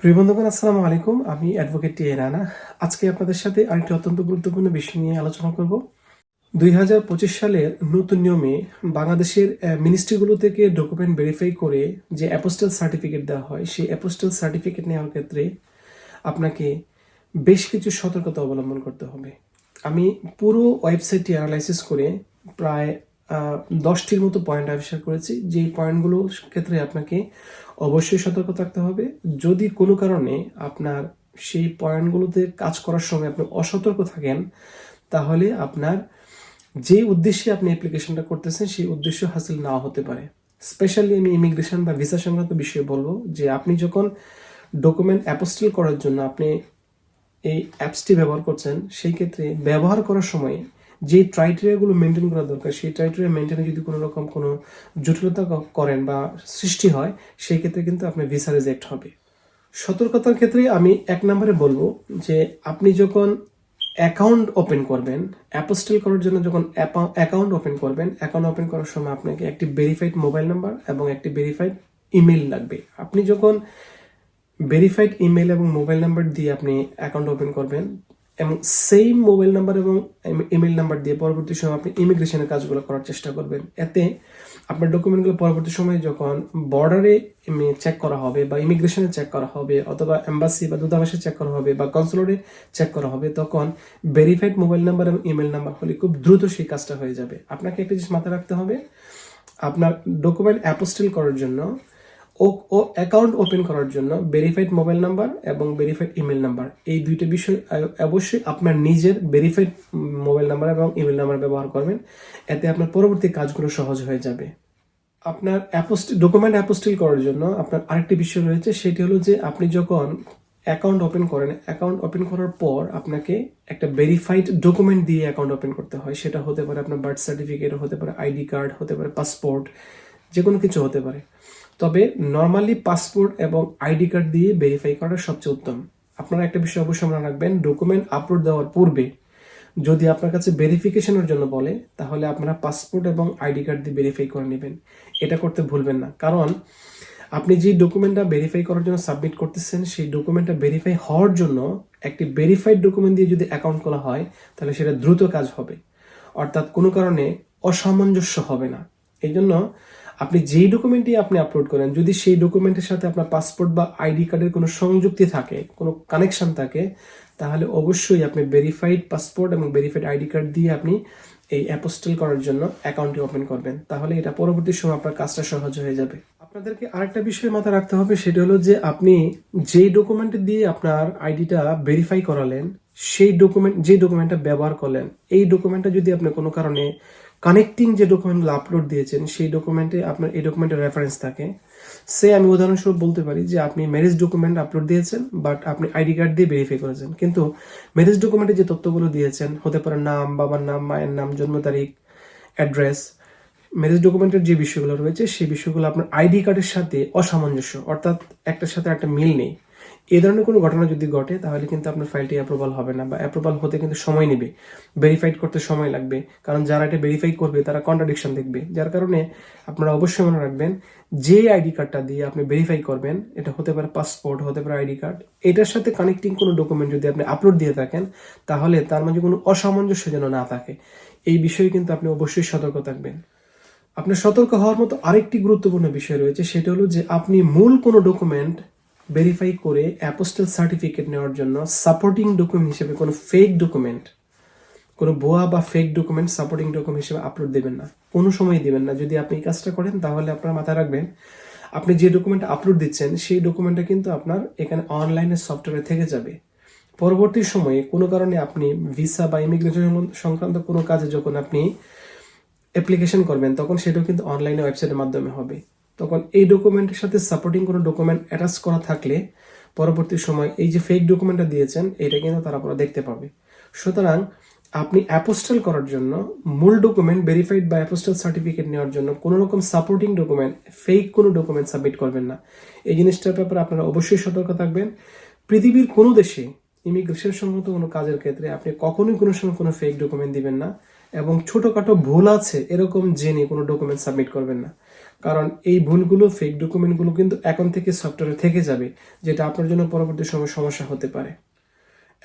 প্রিয় বন্ধুগণ, আসসালামু আলাইকুম। আমি অ্যাডভোকেট টি রানা। আজকে আপনাদের সাথে আরেকটি অত্যন্ত গুরুত্বপূর্ণ বিষয় নিয়ে আলোচনা করব। দুই হাজার পঁচিশ সালের নতুন নিয়মে বাংলাদেশের মিনিস্ট্রিগুলো থেকে ডকুমেন্ট ভেরিফাই করে যে অ্যাপোস্টেল সার্টিফিকেট দেওয়া হয়, সেই অ্যাপোস্টেল সার্টিফিকেট নেওয়ার ক্ষেত্রে আপনাকে বেশ কিছু সতর্কতা অবলম্বন করতে হবে। আমি পুরো ওয়েবসাইটটি অ্যানালাইসিস করে প্রায় দশটির মতো পয়েন্ট আবিষ্কার করেছি। যেই পয়েন্টগুলো ক্ষেত্রে আপনাকে অবশ্যই সতর্ক থাকতে হবে। যদি কোনো কারণে আপনার সেই পয়েন্টগুলোতে কাজ করার সময় আপনি অসতর্ক থাকেন, তাহলে আপনার যে উদ্দেশ্যে আপনি অ্যাপ্লিকেশনটা করতেছেন, সেই উদ্দেশ্য হাসিল না হতে পারে। স্পেশালি আমি ইমিগ্রেশন বা ভিসা সংক্রান্ত বিষয়ে বলব যে, আপনি যখন ডকুমেন্ট অ্যাপোস্টিল করার জন্য আপনি এই অ্যাপসটি ব্যবহার করছেন, সেই ক্ষেত্রে ব্যবহার করার সময় যে ক্রাইটেরিয়াগুলো মেনটেন করা দরকার, সেই ক্রাইটেরিয়া মেনটেনে যদি কোনো রকম কোনো জটিলতা করেন বা সৃষ্টি হয়, সেই ক্ষেত্রে কিন্তু আপনার ভিসা রিজেক্ট হবে। সতর্কতার ক্ষেত্রে আমি এক নম্বরে বলব যে, আপনি যখন অ্যাকাউন্ট ওপেন করবেন অ্যাপোস্টেল করার জন্য যখন অ্যাকাউন্ট ওপেন করবেন অ্যাকাউন্ট ওপেন করার সময় আপনাকে একটি ভেরিফাইড মোবাইল নাম্বার এবং একটি ভেরিফাইড ইমেল লাগবে। আপনি যখন ভেরিফাইড ইমেল এবং মোবাইল নাম্বার দিয়ে আপনি অ্যাকাউন্ট ওপেন করবেন এবং সেম মোবাইল নাম্বার এবং ইমেল নাম্বার দিয়ে পরবর্তী সময় আপনি ইমিগ্রেশনের কাজগুলো করার চেষ্টা করবেন। এতে আপনার ডকুমেন্টগুলো পরবর্তী সময়ে যখন বর্ডারে চেক করা হবে বা ইমিগ্রেশনে চেক করা হবে অথবা এম্বাসি বা দূতাবাসে চেক করা হবে বা কনসুলেটে চেক করা হবে, তখন ভেরিফাইড মোবাইল নাম্বার এবং ইমেল নাম্বার হলে খুব দ্রুত সেই কাজটা হয়ে যাবে। আপনাকে একটা জিনিস মাথায় রাখতে হবে, আপনার ডকুমেন্ট অ্যাপোস্টেল করার জন্য ও ও অ্যাকাউন্ট ওপেন করার জন্য ভেরিফাইড মোবাইল নাম্বার এবং ভেরিফাইড ইমেল নাম্বার এই দুইটা বিষয় অবশ্যই আপনার নিজের ভেরিফাইড মোবাইল নাম্বার এবং ইমেল নাম্বার ব্যবহার করবেন। এতে আপনার পরবর্তী কাজগুলো সহজ হয়ে যাবে। আপনার অ্যাপোস্ট ডকুমেন্ট অ্যাপোস্টিল করার জন্য আপনার আরেকটি বিষয় রয়েছে, সেটি হলো যে আপনি যখন অ্যাকাউন্ট ওপেন করেন অ্যাকাউন্ট ওপেন করার পর আপনাকে একটা ভেরিফাইড ডকুমেন্ট দিয়ে অ্যাকাউন্ট ওপেন করতে হয়। সেটা হতে পারে আপনার বার্থ সার্টিফিকেট হতে পারে আইডি কার্ড হতে পারে পাসপোর্ট যে কোনো কিছু হতে পারে। তবে নর্মালি পাসপোর্ট এবং আইডি কার্ড দিয়ে ভেরিফাই করা সবচেয়ে উত্তম। আপনারা একটা বিষয় অবশ্যই মনে রাখবেন ডকুমেন্ট আপলোড দেওয়ার পূর্বে যদি আপনার কাছে ভেরিফিকেশনের জন্য বলে, তাহলে আপনারা পাসপোর্ট এবং আইডি কার্ড দিয়ে ভেরিফাই করে নেবেন। এটা করতে ভুলবেন না। কারণ আপনি যে ডকুমেন্টটা ভেরিফাই করার জন্য সাবমিট করতেছেন, সেই ডকুমেন্টটা ভেরিফাই হওয়ার জন্য একটি ভেরিফাইড ডকুমেন্ট দিয়ে যদি অ্যাকাউন্ট খোলা হয়, তাহলে সেটা দ্রুত কাজ হবে। অর্থাৎ কোনো কারণে অসামঞ্জস্য হবে না। এই জন্য আপনি যেই ডকুমেন্টই আপনি আপলোড করেন, যদি সেই ডকুমেন্টের সাথে আপনার পাসপোর্ট বা আইডি কার্ডের কোনো সংযুক্তি থাকে, কোনো কানেকশন থাকে, তাহলে অবশ্যই আপনি ভেরিফাইড পাসপোর্ট এবং ভেরিফাইড আইডি কার্ড দিয়ে আপনি এই অ্যাপোস্টেল করার জন্য অ্যাকাউন্টটি ওপেন করবেন। তাহলে এটা পরবর্তী সময় আপনার কাজটা সহজ হয়ে যাবে। আপনাদেরকে আরেকটা বিষয় মাথায় রাখতে হবে, সেটা হলো যে আপনি যে ডকুমেন্ট দিয়ে আপনার আইডিটা ভেরিফাই করালেন, সেই ডকুমেন্ট যে ডকুমেন্টটা ব্যবহার করলেন, এই ডকুমেন্টটা যদি আপনি কোনো কারণে কানেক্টিং যে ডকুমেন্টগুলো আপলোড দিয়েছেন, সেই ডকুমেন্টে আপনার, এই ডকুমেন্টের রেফারেন্স থাকে। সে আমি উদাহরণস্বরূপ বলতে পারি যে, আপনি ম্যারেজ ডকুমেন্ট আপলোড দিয়েছেন বাট আপনি আইডি কার্ড দিয়ে ভেরিফাই করেছেন। কিন্তু ম্যারেজ ডকুমেন্টে যে তথ্যগুলো দিয়েছেন, হতে পারে নাম, বাবার নাম, মায়ের নাম, জন্ম তারিখ অ্যাড্রেস ম্যারেজ ডকুমেন্টের যে বিষয়গুলো রয়েছে, সেই বিষয়গুলো আপনার আইডি কার্ডের সাথে অসামঞ্জস্য, অর্থাৎ একটার সাথে একটা মিল নেই। এই ধরনের কোনো ঘটনা যদি ঘটে, তাহলে কিন্তু আপনার ফাইলটি অ্যাপ্রুভাল হবে না বা অ্যাপ্রুভাল হতে কিন্তু সময় নেবে। ভেরিফাইড করতে সময় লাগবে। কারণ যারা এটা ভেরিফাই করবে, তারা কন্ট্রাডিকশন দেখবে। যার কারণে আপনারা অবশ্যই মনে রাখবেন, যে আইডি কার্ডটা দিয়ে আপনি ভেরিফাই করবেন, এটা হতে পারে পাসপোর্ট হতে পারে আইডি কার্ড এটার সাথে কানেক্টিং কোনো ডকুমেন্ট যদি আপনি আপলোড দিয়ে থাকেন, তাহলে তার মাঝে কোনো অসামঞ্জস্য যেন না থাকে। এই বিষয়ে কিন্তু আপনি অবশ্যই সতর্ক থাকবেন। আপনার সতর্ক হওয়ার মতো আরেকটি গুরুত্বপূর্ণ বিষয় রয়েছে, সেটা হলো যে আপনি মূল কোনো ডকুমেন্ট ভেরিফাই করে অ্যাপোস্টেল সার্টিফিকেট নেওয়ার জন্য সাপোর্টিং ডকুমেন্ট হিসেবে কোনো ফেক ডকুমেন্ট কোনো ভুয়া বা ফেক ডকুমেন্ট সাপোর্টিং ডকুমেন্ট হিসেবে আপলোড দেবেন না। কোনো সময় দেবেন না। যদি আপনি এই কাজটা করেন, তাহলে আপনার মাথায় রাখবেন, আপনি যে ডকুমেন্ট আপলোড দিচ্ছেন, সেই ডকুমেন্টটা কিন্তু আপনার এখানে অনলাইনে সফটওয়্যারে থেকে যাবে। পরবর্তী সময়ে কোনো কারণে আপনি ভিসা বা ইমিগ্রেশন সংক্রান্ত কোনো কাজে যখন আপনি অ্যাপ্লিকেশন করবেন, তখন সেটাও কিন্তু অনলাইনে ওয়েবসাইটের মাধ্যমে হবে। তখন এই ডকুমেন্টের সাথে সাপোর্টিং কোনো ডকুমেন্ট অ্যাটাচ করা থাকলে পরবর্তী সময় এই যে ফেক ডকুমেন্টটা দিয়েছেন এটা কিন্তু তারা পুরো দেখতে পাবে। সুতরাং আপনি অ্যাপোস্টেল করার জন্য, মূল ডকুমেন্ট ভেরিফাইড বা অ্যাপোস্টেল সার্টিফিকেট নেওয়ার জন্য কোনো রকম সাপোর্টিং ডকুমেন্ট ফেক কোনো ডকুমেন্ট সাবমিট করবেন না। এই জিনিসটার ব্যাপারে আপনারা অবশ্যই সতর্ক থাকবেন। পৃথিবীর কোনো দেশে ইমিগ্রেশন সংক্রান্ত কোনো কাজের ক্ষেত্রে আপনি কখনোই কোনো সময় কোনো ফেক ডকুমেন্ট দিবেন না এবং ছোটখাটো ভুল আছে, এরকম জেনে কোনো ডকুমেন্ট সাবমিট করবেন না। কারণ এই ভুলগুলো ফেক ডকুমেন্টগুলো কিন্তু এখন থেকে সফটওয়্যারে থেকে যাবে, যেটা আপনার জন্য পরবর্তী সময় সমস্যা হতে পারে।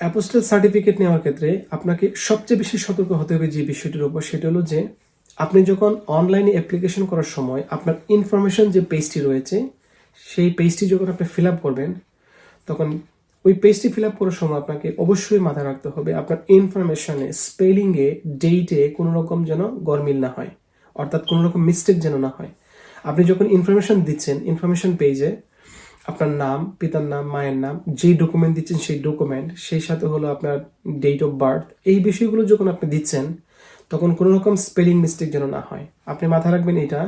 অ্যাপোস্টেল সার্টিফিকেট নেওয়ার ক্ষেত্রে আপনাকে সবচেয়ে বেশি সতর্ক হতে হবে যে বিষয়টির উপর, সেটা হলো যে আপনি যখন অনলাইনে অ্যাপ্লিকেশন করার সময় আপনার ইনফরমেশন যে পেজটি রয়েছে, সেই পেজটি যখন আপনি ফিল আপ করবেন, তখন ওই পেজটি ফিল আপ করার সময় আপনাকে অবশ্যই মাথায় রাখতে হবে আপনার ইনফরমেশনে স্পেলিংয়ে ডেটে কোনো রকম যেন গরমিল না হয়, অর্থাৎ কোনো রকম মিস্টেক যেন না হয়। আপনি যখন ইনফরমেশন দিচ্ছেন ইনফরমেশন পেজে আপনার নাম, পিতার নাম, মায়ের নাম, যেই ডকুমেন্ট দিচ্ছেন সেই ডকুমেন্ট সেই সাথে হলো আপনার ডেট অফ বার্থ এই বিষয়গুলো যখন আপনি দিচ্ছেন, তখন কোনো রকম স্পেলিং মিস্টেক যেন না হয়। আপনি মাথায় রাখবেন এটা,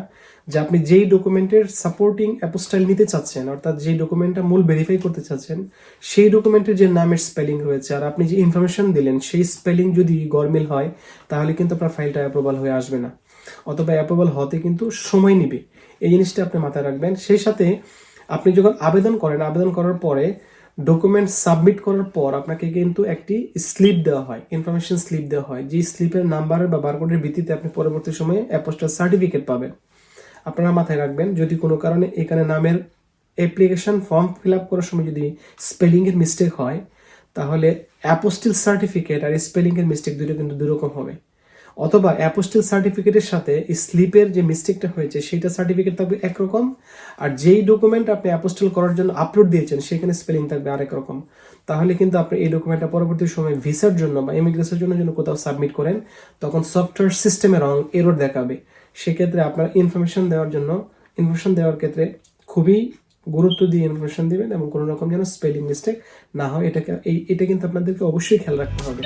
যে আপনি যেই ডকুমেন্টের সাপোর্টিং অ্যাপোস্টাইল নিতে চাচ্ছেন, অর্থাৎ যেই ডকুমেন্টটা মূল ভেরিফাই করতে চাচ্ছেন, সেই ডকুমেন্টের যে নামের স্পেলিং রয়েছে, আর আপনি যে ইনফরমেশন দিলেন, সেই স্পেলিং যদি গরমিল হয়, তাহলে কিন্তু আপনার ফাইলটা অ্যাপ্রুভাল হয়ে আসবে না। অথবা অ্যাপ্রুভাল হতে কিন্তু সময় নেবে। এই জিনিসটা আপনি মাথায় রাখবেন। সেই সাথে আপনি যখন আবেদন করেন, আবেদন করার পরে ডকুমেন্ট সাবমিট করার পর আপনাকে কিন্তু একটি স্লিপ দেওয়া হয় ইনফরমেশন স্লিপ দেওয়া হয়। যে স্লিপের নাম্বারের বা বারকোডের ভিত্তিতে আপনি পরবর্তী সময়ে অ্যাপোস্টাল সার্টিফিকেট পাবেন। আপনারা মাথায় রাখবেন, যদি কোনো কারণে এখানে নামের অ্যাপ্লিকেশন ফর্ম ফিল আপ করার সময় যদি স্পেলিংয়ের মিস্টেক হয়, তাহলে অ্যাপোস্টিল সার্টিফিকেট আর স্পেলিংয়ের মিস্টেক দুটো কিন্তু দুরকম হবে। অথবা অ্যাপোস্টেল সার্টিফিকেটের সাথে স্লিপের যে মিস্টেকটা হয়েছে, সেইটা সার্টিফিকেট থাকবে একরকম। আর যেই ডকুমেন্ট আপনি অ্যাপোস্টেল করার জন্য আপলোড দিয়েছেন, সেখানে স্পেলিং থাকবে আরেক রকম। তাহলে কিন্তু আপনি এই ডকুমেন্টটা পরবর্তী সময় ভিসার জন্য বা ইমিগ্রেশনের জন্য যেন কোথাও সাবমিট করেন, তখন সফটওয়্যার সিস্টেমে রং এরর দেখাবে। সেক্ষেত্রে আপনার ইনফরমেশন দেওয়ার জন্য ইনফরমেশন দেওয়ার ক্ষেত্রে খুবই গুরুত্ব দিয়ে ইনফরমেশন দিবেন এবং কোনো রকম যেন স্পেলিং মিস্টেক না হয়, এটাকে, এই, এটা কিন্তু আপনাদেরকে অবশ্যই খেয়াল রাখতে হবে।